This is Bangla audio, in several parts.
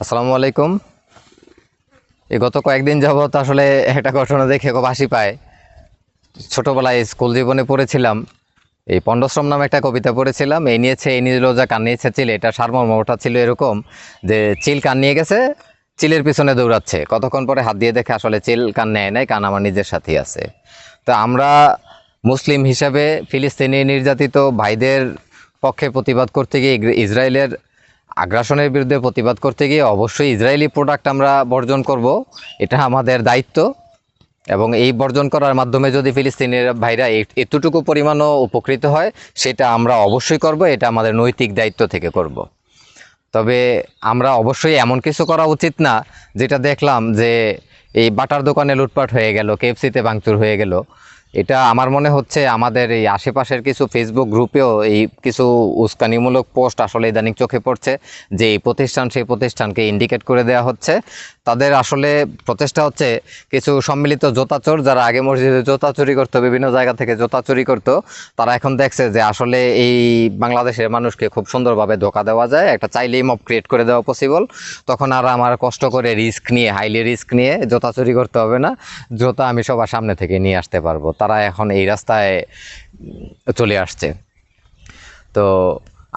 আসসালামু আলাইকুম। এই গত কয়েকদিন যাবৎ আসলে একটা ঘটনা দেখে খুব হাসি পায়। ছোটবেলায় স্কুল জীবনে পড়েছিলাম, এই পণ্ডশ্রম নামে একটা কবিতা পড়েছিলাম, এই নিয়েছে, এই নিয়ে যা কান নিয়েছে, চিল, এটা সারমর্মটা ছিল এরকম যে চিল কান নিয়ে গেছে, চিলের পিছনে দৌড়াচ্ছে। কতক্ষণ পরে হাত দিয়ে দেখে আসলে চিল কান নেয় নাই, কান আমার নিজের সাথেই আছে। তো আমরা মুসলিম হিসাবে ফিলিস্তিনি নির্যাতিত ভাইদের পক্ষে প্রতিবাদ করতে গিয়ে ইসরায়েলের আগ্রাসনের বিরুদ্ধে প্রতিবাদ করতে গিয়ে অবশ্যই ইসরায়েলি প্রোডাক্ট আমরা বর্জন করব, এটা আমাদের দায়িত্ব। এবং এই বর্জন করার মাধ্যমে যদি ফিলিস্তিনের ভাইরা এতটুকু পরিমাণও উপকৃত হয়, সেটা আমরা অবশ্যই করব, এটা আমাদের নৈতিক দায়িত্ব থেকে করব। তবে আমরা অবশ্যই এমন কিছু করা উচিত না, যেটা দেখলাম যে এই বাটার দোকানে লুটপাট হয়ে গেল কেএফসিতে ভাঙচুর হয়ে গেল। এটা আমার মনে হচ্ছে আমাদের এই আশেপাশের কিছু ফেসবুক গ্রুপেও এই কিছু উস্কানিমূলক পোস্ট আসলে ইদানিং চোখে পড়ছে যে এই প্রতিষ্ঠান সেই প্রতিষ্ঠানকে ইন্ডিকেট করে দেওয়া হচ্ছে। তাদের আসলে প্রচেষ্টা হচ্ছে কিছু সম্মিলিত জোতা চোর, যারা আগে মসজিদে জোতা চুরি করতো, বিভিন্ন জায়গা থেকে জোতা চুরি করতো, তারা এখন দেখছে যে আসলে এই বাংলাদেশের মানুষকে খুব সুন্দরভাবে ধোকা দেওয়া যায়, একটা চাইলেই মব ক্রিয়েট করে দেওয়া পসিবল তখন আর আমার কষ্ট করে রিস্ক নিয়ে হাইলি রিস্ক নিয়ে জোতা চুরি করতে হবে না, জোতা আমি সবার সামনে থেকে নিয়ে আসতে পারব। তারা এখন এই রাস্তায় চলে আসছে। তো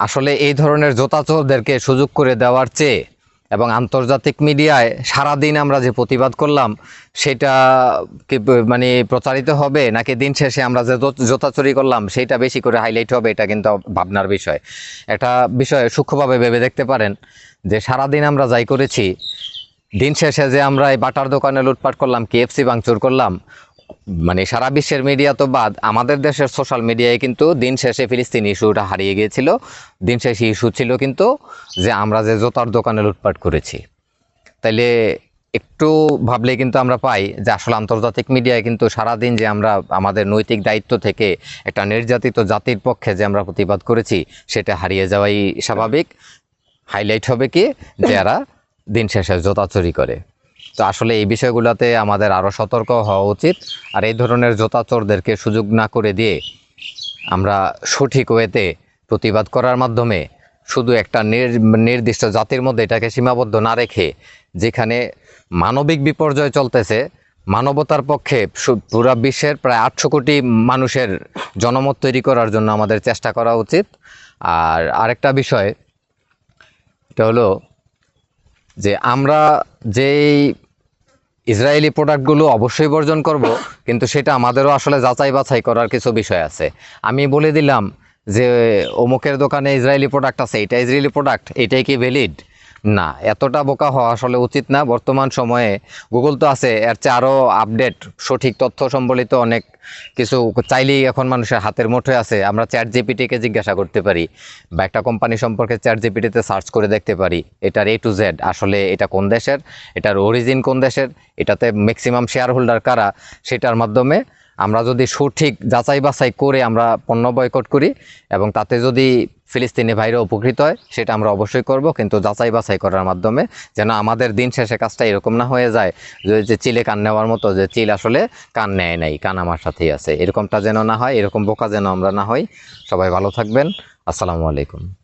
আসলে এই ধরনের জোতা চোরদেরকে সুযোগ করে দেওয়ার চেয়ে এবং আন্তর্জাতিক মিডিয়ায় সারাদিন আমরা যে প্রতিবাদ করলাম, সেটা কি মানে প্রচারিত হবে নাকি দিন শেষে আমরা যে জো- জোতা চুরি করলাম, সেটা বেশি করে হাইলাইট হবে, এটা কিন্তু ভাবনার বিষয়। একটা বিষয় সূক্ষ্মভাবে ভেবে দেখতে পারেন যে সারাদিন আমরা যাই করেছি, দিন শেষে যে আমরা এই বাটার দোকানে লুটপাট করলাম কেএফসি ভাঙচুর করলাম মানে সারা বিশ্বের মিডিয়া তো বাদ। আমাদের দেশের সোশ্যাল মিডিয়ায় কিন্তু দিন শেষে ফিলিস্তিন ইস্যুটা হারিয়ে গিয়েছিল। দিন শেষে ইস্যু ছিল কিন্তু যে আমরা যে জোতার দোকানে লুটপাট করেছি। তাইলে একটু ভাবলে কিন্তু আমরা পাই যে আসলে আন্তর্জাতিক মিডিয়ায় কিন্তু সারাদিন যে আমরা আমাদের নৈতিক দায়িত্ব থেকে একটা নির্যাতিত জাতির পক্ষে যে আমরা প্রতিবাদ করেছি, সেটা হারিয়ে যাওয়াই স্বাভাবিক। হাইলাইট হবে কি? যারা দিন শেষে জোতা চুরি করে। তো আসলে এই বিষয়গুলোতে আমাদের আরও সতর্ক হওয়া উচিত। আর এই ধরনের জোতা চোরদেরকে সুযোগ না করে দিয়ে আমরা সঠিক ওয়েতে প্রতিবাদ করার মাধ্যমে শুধু একটা নির- নির্দিষ্ট জাতির মধ্যে এটাকে সীমাবদ্ধ না রেখে যেখানে মানবিক বিপর্যয় চলতেছে, মানবতার পক্ষে পুরা বিশ্বের প্রায় আটশো কোটি মানুষের জনমত তৈরি করার জন্য আমাদের চেষ্টা করা উচিত। আর আরেকটা বিষয়, এটা হলো যে আমরা যেই ইসরায়েলি প্রোডাক্টগুলো অবশ্যই বর্জন করব, কিন্তু সেটা আমাদেরও আসলে যাচাই বাছাই করার কিছু বিষয় আছে। আমি বলে দিলাম যে, অমুকের দোকানে ইসরায়েলি প্রোডাক্ট আছে, এটা ইসরায়েলি প্রোডাক্ট এটাই কি ভ্যালিড না, এতটা বোকা হওয়া আসলে উচিত না। বর্তমান সময়ে গুগল তো আছে, এর চেয়ে আরও আপডেট সঠিক তথ্য সম্বলিত অনেক কিছু চাইলেই এখন মানুষের হাতের মুঠোয় আছে। আমরা চ্যাট জিপিটিকে জিজ্ঞাসা করতে পারি বা একটা কোম্পানি সম্পর্কে চ্যাট জিপিটিতে সার্চ করে দেখতে পারি, এটার এ টু জেড আসলে এটা কোন দেশের, এটার অরিজিন কোন দেশের, এটাতে ম্যাক্সিমাম শেয়ার হোল্ডার কারা, সেটার মাধ্যমে আমরা যদি সঠিক যাচাই বাছাই করে আমরা পণ্য বয়কট করি এবং তাতে যদি ফিলিস্তিনি ভাইরা উপকৃত হয়, সেটা আমরা অবশ্যই করব, কিন্তু যাচাই বাছাই করার মাধ্যমে যেন আমাদের দিন শেষে কাজটা এরকম না হয়ে যায়, যে চিলে কান নেওয়ার মতো, যে চিল আসলে কান নেয় নাই, কান আমার সাথেই আছে। এরকমটা যেন না হয়, এরকম বোকা যেন আমরা না হই। সবাই ভালো থাকবেন। আসসালামু আলাইকুম।